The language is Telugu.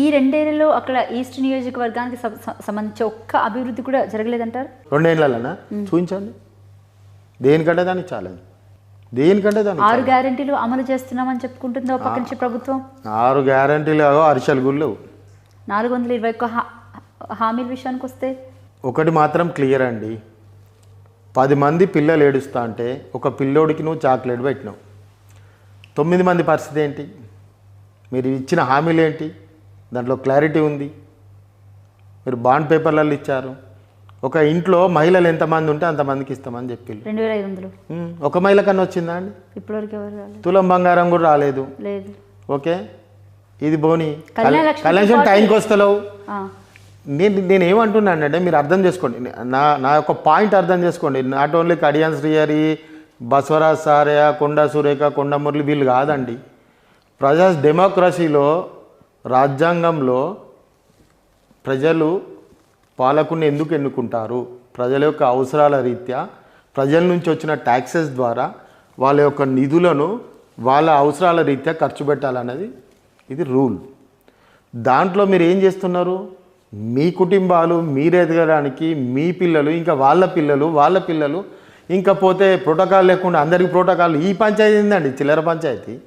ఈ రెండేళ్ళలో అక్కడ ఈస్ట్ నియోజకవర్గానికి సంబంధించి ఒక్క అభివృద్ధి కూడా జరగలేదంటారు? రెండేళ్ళనా చూపించండి. దేనికంటే దానికి చాలేదు దేనికంటే దానికి ఆరు గ్యారెంటీలు అమలు చేస్తున్నామని చెప్పుకుంటుంది ఒక పక్క నుంచి ప్రభుత్వం? ఆరు గ్యారంటీలు అరిసెలు గుళ్ళు నాలుగు వందల ఇరవై ఒక్క హామీల విషయానికి వస్తే? ఒకటి మాత్రం క్లియర్ అండి. పది మంది పిల్లలు ఏడుస్తా అంటే ఒక పిల్లోడికి నువ్వు చాక్లెట్ పెట్టినావు. తొమ్మిది మంది పరిస్థితి ఏంటి? మీరు ఇచ్చిన హామీలు ఏంటి? దాంట్లో క్లారిటీ ఉంది. మీరు బాండ్ పేపర్లలో ఇచ్చారు. ఒక ఇంట్లో మహిళలు ఎంతమంది ఉంటే అంతమందికి ఇస్తామని చెప్పి రెండు వేల ఐదు వందలు. ఒక మహిళ కన్నా వచ్చిందా అండి? ఇప్పటివరకు ఎవరు రాలేదు. తులం బంగారం కూడా రాలేదు. లేదు. ఓకే? ఇది బోని. కళ్యాణ టైంకి వస్తలేవు. నేను నేను ఏమంటున్నానంటే మీరు అర్థం చేసుకోండి. నా నా యొక్క పాయింట్ అర్థం చేసుకోండి. నాట్ ఓన్లీ కడియాన్ శ్రీహరి బసవరాజ్ సారయ్య కొండ సురేఖ కొండ మురళి వీళ్ళు కాదండి. ప్రజా డెమోక్రసీలో రాజ్యాంగంలో ప్రజలు పాలకుని ఎందుకు ఎన్నుకుంటారు? ప్రజల యొక్క అవసరాల రీత్యా ప్రజల నుంచి వచ్చిన ట్యాక్సెస్ ద్వారా వాళ్ళ యొక్క నిధులను వాళ్ళ అవసరాల రీత్యా ఖర్చు పెట్టాలన్నది ఇది రూల్ దాంట్లో మీరు ఏం చేస్తున్నారు? మీ కుటుంబాలు మీరు ఎదగడానికి మీ పిల్లలు ఇంకా వాళ్ళ పిల్లలు వాళ్ళ పిల్లలు ఇంకా పోతే ప్రోటోకాల్ లేకుండా అందరికి ప్రోటోకాల్. ఈ పంచాయతీ ఏందండి? చిల్లర పంచాయతీ.